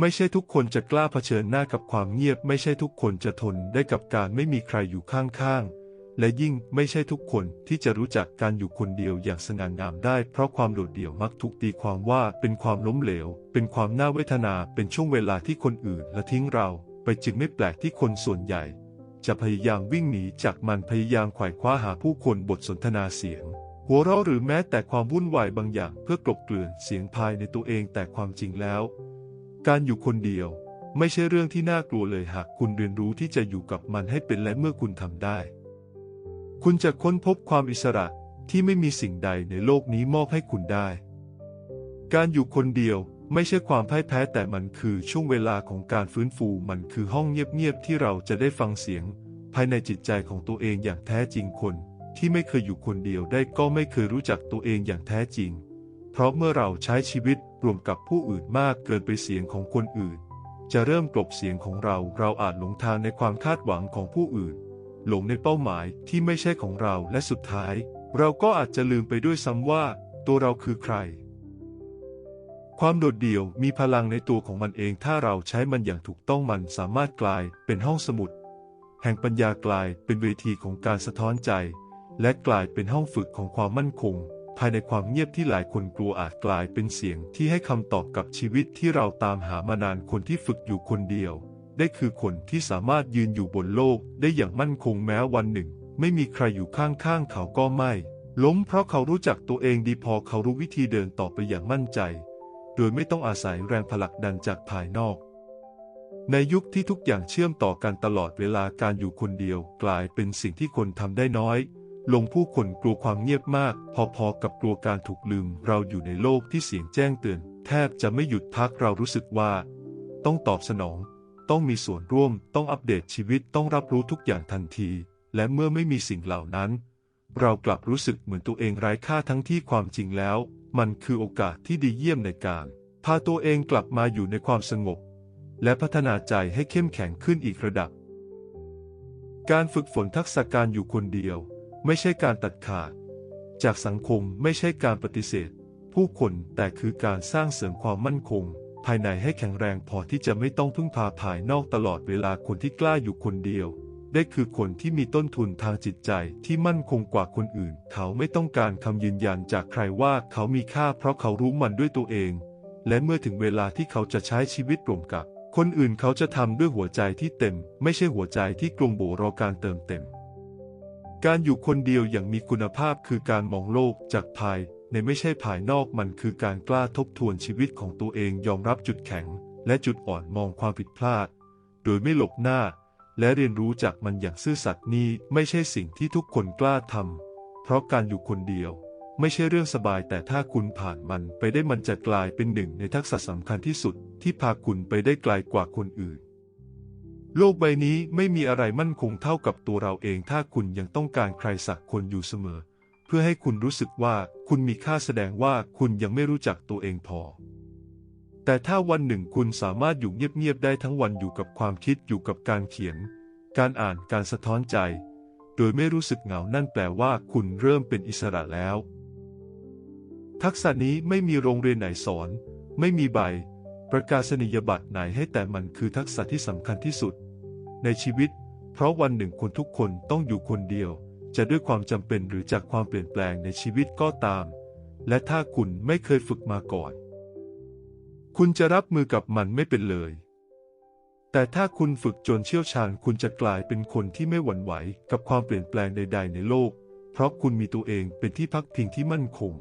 ไม่ใช่ทุกคนจะกล้าเผชิญหน้ากับความเงียบ ไม่ใช่ทุกคนจะทนได้กับการไม่มีใครอยู่ข้างๆ และยิ่งไม่ใช่ทุกคนที่จะรู้จักการอยู่คนเดียวอย่างสง่างามได้ เพราะความโดดเดี่ยวมักถูกตีความว่าเป็นความล้มเหลว เป็นความน่าเวทนา เป็นช่วงเวลาที่คนอื่นละทิ้งเรา ไปจึงไม่แปลกที่คนส่วนใหญ่ จะพยายามวิ่งหนีจากมันพยายามไขว่คว้าหาผู้คนบทสนทนาเสียงหัวเราะหรือแม้แต่ความวุ่นวายบางอย่างเพื่อกลบเกลื่อนเสียงภายในตัวเองแต่ความจริงแล้ว การอยู่คนเดียว ไม่ใช่เรื่องที่น่ากลัวเลยหากคุณเรียนรู้ที่จะอยู่กับมันให้เป็นและเมื่อคุณทำได้ คุณจะค้นพบความอิสระที่ไม่มีสิ่งใดในโลกนี้มอบให้คุณได้ การอยู่คนเดียวไม่ใช่ความพ่ายแพ้แต่มันคือช่วงเวลาของการฟื้นฟูมันคือห้องเงียบๆที่เราจะได้ฟังเสียง ภายในจิตใจของตัวเองอย่างแท้จริงคน ที่ไม่เคยอยู่คนเดียวได้ก็ไม่เคยรู้จักตัวเองอย่างแท้จริง ราะเมื่อเราใช้ชีวิตรวมกับผู้อื่นมากเกินไปเสียงของคนอื่น จะเริ่มกลบเสียงของเรา เราอาจหลงทางในความคาดหวังของผู้อื่น หลงในเป้าหมายที่ไม่ใช่ของเราและสุดท้าย เราก็อาจจะลืมไปด้วยซ้ำว่า ตัวเราคือใคร ความโดดเดี่ยวมีพลังในตัวของมันเองถ้าเราใช้มันอย่างถูกต้องมันสามารถกลายเป็นห้องสมุด แห่งปัญญากลายเป็นเวทีของการสะท้อนใจ และกลายเป็นห้องฝึกของความมั่นคง ภายในความเงียบที่หลายคนกลัวอาจกลายเป็นเสียงที่ให้คำตอบกับชีวิตที่เราตามหามานานคนที่ฝึกอยู่คนเดียว ได้คือคนที่สามารถยืนอยู่บนโลกได้อย่างมั่นคงแม้วันหนึ่ง ไม่มีใครอยู่ข้างๆเขาก็ไม่ ล้มเพราะเขารู้จักตัวเองดีพอเขารู้วิธีเดินต่อไปอย่างมั่นใจ โดยไม่ต้องอาศัยแรงผลักดันจากภายนอก ในยุคที่ทุกอย่างเชื่อมต่อกันตลอดเวลาการอยู่คนเดียว กลายเป็นสิ่งที่คนทำได้น้อย ลงผู้คนกลัวความเงียบมาก พอๆกับกลัวการถูกลืม เราอยู่ในโลกที่เสียงแจ้งเตือน แทบจะไม่หยุดพักเรารู้สึกว่า ต้องตอบสนอง ต้องมีส่วนร่วม ต้องอัปเดตชีวิตต้องรับรู้ทุกอย่างทันที และเมื่อไม่มีสิ่งเหล่านั้น เรากลับรู้สึกเหมือนตัวเองไร้ค่าทั้งที่ความจริงแล้ว มันคือโอกาสที่ดีเยี่ยมในการพาตัวเองกลับมาอยู่ในความสงบ และพัฒนาใจให้เข้มแข็งขึ้นอีกระดับ การฝึกฝนทักษะการอยู่คนเดียว ไม่ใช่การตัดขาด จากสังคมไม่ใช่การปฏิเสธ ผู้คนแต่คือการสร้างเสริมความมั่นคง ภายในให้แข็งแรงพอที่จะไม่ต้องพึ่งพาภายนอกตลอดเวลาคนที่กล้าอยู่คนเดียว ได้คือคนที่มีต้นทุนทางจิตใจที่มั่นคงกว่าคนอื่น เขาไม่ต้องการคำยืนยันจากใครว่าเขามีค่าเพราะเขารู้มันด้วยตัวเอง และเมื่อถึงเวลาที่เขาจะใช้ชีวิตร่วมกับคนอื่นเขาจะทำด้วยหัวใจที่เต็ม ไม่ใช่หัวใจที่กลงโบรอการเติมเต็ม การอยู่คนเดียวอย่างมีคุณภาพคือการมองโลกจากภายในไม่ใช่ภายนอกมันคือการกล้าทบทวนชีวิตของตัวเองยอมรับจุดแข็ง และจุดอ่อนมองความผิดพลาด โดยไม่หลบหน้า และเรียนรู้จากมันอย่างซื่อสัตย์นี้ไม่ใช่สิ่งที่ทุกคนกล้าทำเพราะการอยู่คนเดียว ไม่ใช่เรื่องสบายแต่ถ้าคุณผ่านมันไปได้มันจะกลายเป็นหนึ่งในทักษะสำคัญที่สุดที่พาคุณไปได้ไกลกว่าคนอื่น โลกใบนี้ไม่มีอะไรมั่นคงเท่ากับตัวเราเอง ถ้าคุณยังต้องการใครสักคนอยู่เสมอ เพื่อให้คุณรู้สึกว่าคุณมีค่าแสดงว่าคุณยังไม่รู้จักตัวเองพอ แต่ถ้าวันหนึ่งคุณสามารถอยู่เงียบๆได้ทั้งวันอยู่กับความคิดอยู่กับการเขียน การอ่านการสะท้อนใจ โดยไม่รู้สึกเหงานั่นแปลว่าคุณเริ่มเป็นอิสระแล้ว ทักษะนี้ไม่มีโรงเรียนไหนสอน ไม่มีใบ ประกาศนียบัตรไหนให้แต่มันคือทักษะที่สำคัญที่สุด ในชีวิต เพราะวันหนึ่งคนทุกคนต้องอยู่คนเดียว จะด้วยความจำเป็นหรือจากความเปลี่ยนแปลงในชีวิตก็ตาม และถ้าคุณไม่เคยฝึกมาก่อน คุณจะรับมือกับมันไม่เป็นเลย แต่ถ้าคุณฝึกจนเชี่ยวชาญคุณจะกลายเป็นคนที่ไม่หวั่นไหวกับความเปลี่ยนแปลงใด ๆ ในโลก เพราะคุณมีตัวเองเป็นที่พักพิงที่มั่นคง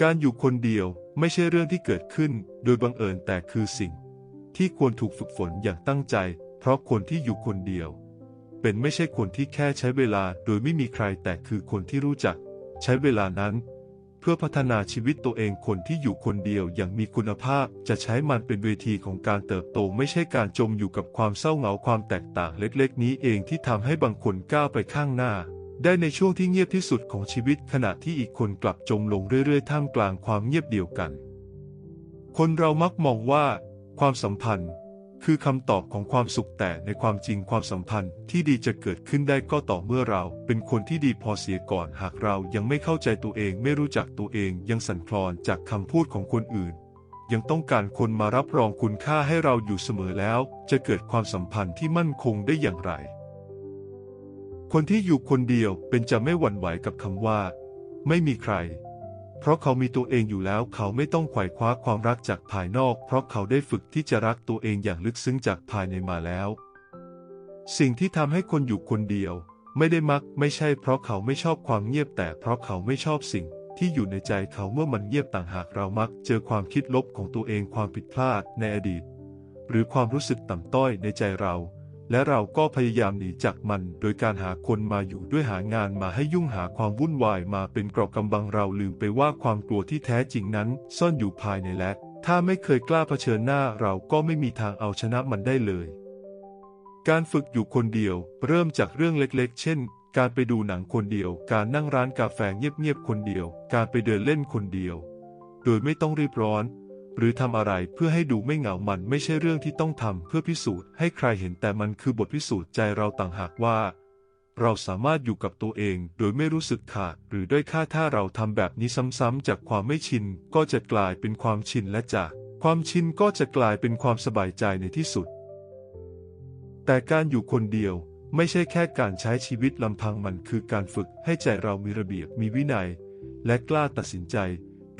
การอยู่คนเดียว ไม่ใช่เรื่องที่เกิดขึ้นโดยบังเอิญแต่คือสิ่ง ที่ควรถูกฝึกฝนอย่างตั้งใจ เพราะคนที่อยู่คนเดียว เป็นไม่ใช่คนที่แค่ใช้เวลาโดยไม่มีใครแต่คือคนที่รู้จัก ใช้เวลานั้น เพื่อพัฒนาชีวิตตัวเองคนที่อยู่คนเดียวอย่างมีคุณภาพจะใช้มันเป็นเวทีของการเติบโตไม่ใช่การจมอยู่กับความเศร้าเหงาความแตกต่างเล็กๆ นี้เองที่ทำให้บางคนก้าวไปข้างหน้า ได้ในช่วงที่เงียบที่สุดของชีวิตขณะที่อีกคนกลับจมลงเรื่อยๆ ท่ามกลางความเงียบเดียวกัน คนเรามักมองว่า ความสัมพันธ์ คือคำตอบของความสุขแต่ในความจริงความสัมพันธ์ที่ดีจะเกิดขึ้นได้ก็ต่อเมื่อเราเป็นคนที่ดีพอเสียก่อนหากเรายังไม่เข้าใจตัวเองไม่รู้จักตัวเองยังสั่นคลอนจากคำพูดของคนอื่น ยังต้องการคนมารับรองคุณค่าให้เราอยู่เสมอแล้ว จะเกิดความสัมพันธ์ที่มั่นคงได้อย่างไร คนที่อยู่คนเดียวเป็นจะไม่หวั่นไหวกับคำว่า ไม่มีใคร เพราะเขามีตัวเองอยู่แล้วเขาไม่ต้องไขว่คว้าความรักจากภายนอก เพราะเขาได้ฝึกที่จะรักตัวเองอย่างลึกซึ้งจากภายในมาแล้ว สิ่งที่ทำให้คนอยู่คนเดียว ไม่ได้มักไม่ใช่เพราะเขาไม่ชอบความเงียบแต่เพราะเขาไม่ชอบสิ่งที่อยู่ในใจเขาเมื่อมันเงียบต่างหากเรามัก เจอความคิดลบของตัวเองความผิดพลาดในอดีต หรือความรู้สึกต่ำต้อยในใจเรา และเราก็พยายามหนีจากมัน โดยการหาคนมาอยู่ด้วยหางานมาให้ยุ่งหาความวุ่นวายมาเป็นเกราะกำบังเราลืมไปว่าความกลัวที่แท้จริงนั้น ซ่อนอยู่ภายในและ ถ้าไม่เคยกล้าเผชิญหน้าเราก็ไม่มีทางเอาชนะมันได้เลย การฝึกอยู่คนเดียว เริ่มจากเรื่องเล็กๆ เช่น การไปดูหนังคนเดียว การนั่งร้านกาแฟเงียบๆคนเดียว การไปเดินเล่นคนเดียว โดยไม่ต้องรีบร้อน หรือทำอะไรเพื่อให้ดูไม่เหงามันไม่ใช่เรื่องที่ต้องทำเพื่อพิสูจน์ให้ใครเห็นแต่มันคือบทพิสูจน์ใจเราต่างหากว่า เราสามารถอยู่กับตัวเองโดยไม่รู้สึกขาดหรือด้อยค่าถ้าเราทำแบบนี้ซ้ำๆจากความไม่ชินก็จะกลายเป็นความชินและจากความชินก็จะกลายเป็นความสบายใจในที่สุด แต่การอยู่คนเดียวไม่ใช่แค่การใช้ชีวิตลำพังมันคือการฝึกให้ใจเรามีระเบียบมีวินัย และกล้าตัดสินใจ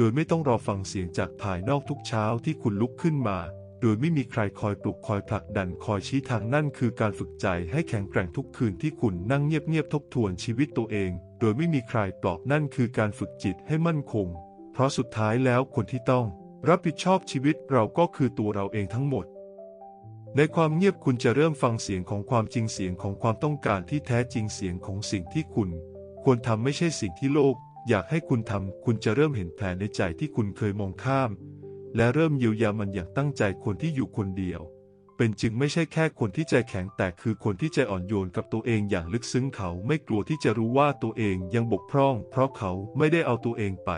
โดยไม่ต้องรอฟังเสียงจากภายนอกทุกเช้าที่คุณลุกขึ้นมา โดยไม่มีใครคอยปลุกคอยผลักดันคอยชี้ทางนั่นคือการฝึกใจให้แข็งแกร่งทุกคืนที่คุณนั่งเงียบๆทบทวนชีวิตตัวเอง โดยไม่มีใครปลอบนั่นคือการฝึกจิตให้มั่นคง เพราะสุดท้ายแล้วคนที่ต้องรับผิดชอบชีวิตเราก็คือตัวเราเองทั้งหมด ในความเงียบคุณจะเริ่มฟังเสียงของความจริงเสียงของความต้องการที่แท้จริงเสียงของสิ่งที่คุณ ควรทำไม่ใช่สิ่งที่โลก อยากให้คุณทำคุณจะเริ่มเห็นแผลในใจที่คุณเคยมองข้าม และเริ่มเยียวยามันอย่างตั้งใจคนที่อยู่คนเดียว เป็นจึงไม่ใช่แค่คนที่ใจแข็งแต่คือคนที่ใจอ่อนโยนกับตัวเองอย่างลึกซึ้งเขาไม่กลัวที่จะรู้ว่าตัวเองยังบกพร่อง เพราะเขาไม่ได้เอาตัวเองไป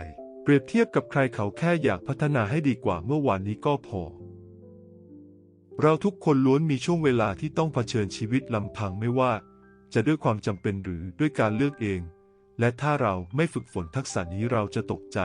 เปรียบเทียบกับใครเขาแค่อยากพัฒนาให้ดีกว่าเมื่อวานนี้ก็พอเราทุกคนล้วนมีช่วงเวลาที่ต้องเผชิญชีวิตลำพังไม่ว่า จะด้วยความจำเป็นหรือด้วยการเลือกเอง และถ้าเราไม่ฝึกฝนทักษะนี้เราจะตกใจ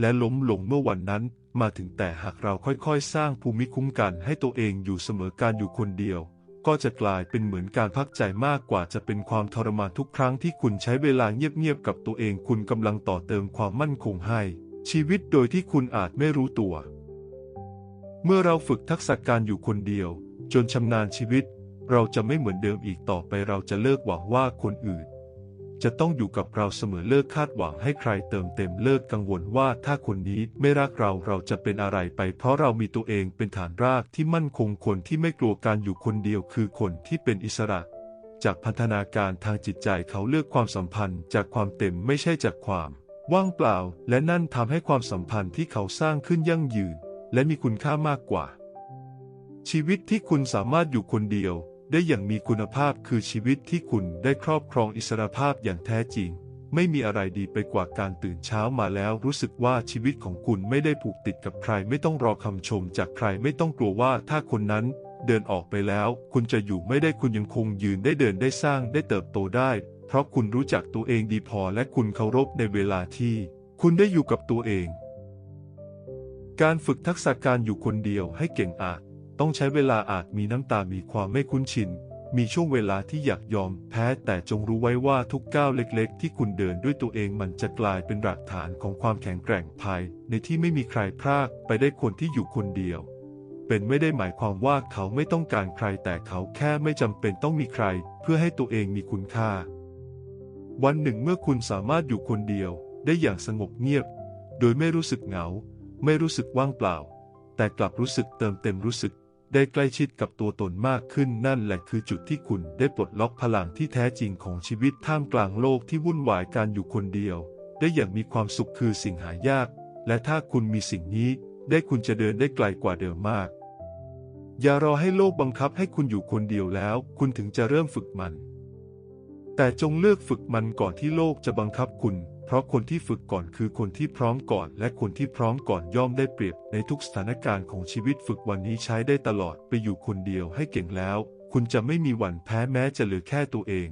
และล้มลงเมื่อวันนั้นมาถึงแต่หากเราค่อยๆ สร้างภูมิคุ้มกันให้ตัวเองอยู่เสมอการอยู่คนเดียว ก็จะกลายเป็นเหมือนการพักใจมากกว่าจะเป็นความทรมานทุกครั้งที่คุณใช้เวลาเงียบๆกับตัวเองคุณกำลังต่อเติมความมั่นคงให้ ชีวิตโดยที่คุณอาจไม่รู้ตัว เมื่อเราฝึกทักษะการอยู่คนเดียว จนชำนาญชีวิต เราจะไม่เหมือนเดิมอีกต่อไปเราจะเลิกหวังว่าคนอื่น จะต้องอยู่กับเราเสมอเลิกคาดหวังให้ใครเติมเต็มเลิกกังวลว่าถ้าคนนี้ไม่รักเราเราจะเป็นอะไรไป เพราะเรามีตัวเองเป็นฐานรากที่มั่นคงคนที่ไม่กลัวการอยู่คนเดียวคือคนที่เป็นอิสระ จากพันธนาการทางจิตใจเขาเลือกความสัมพันธ์ จากความเต็มไม่ใช่จากความว่างเปล่า และนั่นทำให้ความสัมพันธ์ที่เขาสร้างขึ้นยั่งยืน และมีคุณค่ามากกว่า ชีวิตที่คุณสามารถอยู่คนเดียว ได้อย่างมีคุณภาพคือชีวิตที่คุณได้ครอบครองอิสรภาพอย่างแท้จริง ไม่มีอะไรดีไปกว่าการตื่นเช้ามาแล้ว รู้สึกว่าชีวิตของคุณไม่ได้ผูกติดกับใคร ไม่ต้องรอคำชมจากใครไม่ต้องกลัวว่าถ้าคนนั้นเดินออกไปแล้ว คุณจะอยู่ไม่ได้คุณยังคงยืนได้เดินได้สร้างได้เติบโตได้ เพราะคุณรู้จักตัวเองดีพอและคุณเคารพในเวลาที่ คุณได้อยู่กับตัวเอง การฝึกทักษะการอยู่คนเดียวให้เก่งอาจ ต้องใช้เวลาอาจมีน้ำตามีความไม่คุ้นชิน มีช่วงเวลาที่อยากยอมแพ้แต่จงรู้ไว้ว่าทุกก้าวเล็กๆ ที่คุณเดินด้วยตัวเองมันจะกลายเป็นหลักฐานของความแข็งแกร่งภายในที่ไม่มีใครพรากไปได้คนที่อยู่คนเดียว เป็นไม่ได้หมายความว่าเขาไม่ต้องการใครแต่เขาแค่ไม่จำเป็นต้องมีใคร เพื่อให้ตัวเองมีคุณค่า วันหนึ่งเมื่อคุณสามารถอยู่คนเดียว ได้อย่างสงบเงียบ โดยไม่รู้สึกเหงา ไม่รู้สึกว่างเปล่า แต่กลับรู้สึกเติมเต็มรู้สึก ได้ใกล้ชิดกับตัวตนมากขึ้นนั่นแหละคือจุดที่คุณได้ปลดล็อกพลังที่แท้จริงของชีวิตท่ามกลางโลกที่วุ่นวายการอยู่คนเดียว ได้อย่างมีความสุขคือสิ่งหายาก และถ้าคุณมีสิ่งนี้ ได้คุณจะเดินได้ไกลกว่าเดิมมาก อย่ารอให้โลกบังคับให้คุณอยู่คนเดียวแล้ว คุณถึงจะเริ่มฝึกมัน แต่จงเลือกฝึกมันก่อนที่โลกจะบังคับคุณ เพราะคนที่ฝึกก่อนคือคนที่พร้อมก่อน และคนที่พร้อมก่อนย่อมได้เปรียบในทุกสถานการณ์ของชีวิตฝึกวันนี้ใช้ได้ตลอดไปอยู่คนเดียวให้เก่งแล้ว คุณจะไม่มีวันแพ้แม้จะเหลือแค่ตัวเอง